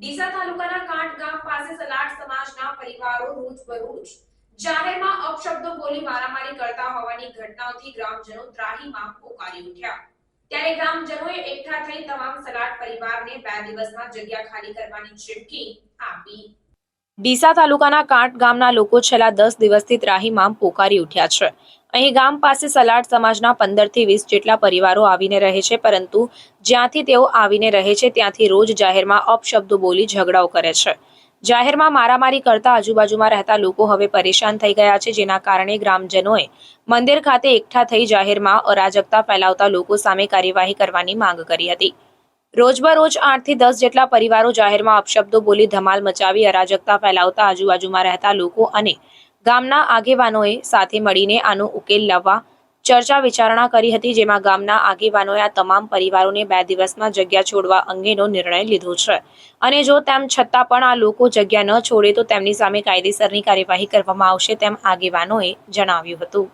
ડીસા તાલુકાના કાંટ ગામ પાસે સલાટ સમાજના પરિવારો રોજબરોજ જાહેરમાં અપશબ્દો બોલી મારામારી કરતા હોવાની ઘટનાઓથી ગ્રામજનો ત્રાહીમાં પોકારી ઉઠ્યા. ત્યારે ગ્રામજનોએ એકઠા થઈ તમામ સલાડ પરિવારને બે દિવસમાં જગ્યા ખાલી કરવાની ચીમકી આપી. ડીસા તાલુકાના કાંઠ ગામના લોકો છેલ્લા દસ દિવસથી ત્રાહીમામ પોકારી ઉઠ્યા છે. અહીં ગામ પાસે સલાડ સમાજના પંદરથી વીસ જેટલા પરિવારો આવીને રહે છે, પરંતુ જ્યાંથી તેઓ આવીને રહે છે, ત્યાંથી રોજ જાહેરમાં અપશબ્દો બોલી ઝઘડાઓ કરે છે. જાહેરમાં મારામારી કરતા આજુબાજુમાં રહેતા લોકો હવે પરેશાન થઈ ગયા છે, જેના કારણે ગ્રામજનોએ મંદિર ખાતે એકઠા થઈ જાહેરમાં અરાજકતા ફેલાવતા લોકો સામે કાર્યવાહી કરવાની માંગ કરી હતી. રોજબરોજ આઠથી દસ જેટલા પરિવારો જાહેરમાં અપશબ્દો બોલી ધમાલ મચાવી, અરાજકતા ફેલાવતા આજુબાજુમાં રહેતા લોકો અને ગામના આગેવાનોએ સાથે મળીને આનો ઉકેલ લાવવા ચર્ચા વિચારણા કરી હતી, જેમાં ગામના આગેવાનોએ આ તમામ પરિવારોને બે દિવસમાં જગ્યા છોડવા અંગેનો નિર્ણય લીધો છે. અને જો તેમ છતાં પણ આ લોકો જગ્યા ન છોડે, તો તેમની સામે કાયદેસરની કાર્યવાહી કરવામાં આવશે, તેમ આગેવાનોએ જણાવ્યું હતું.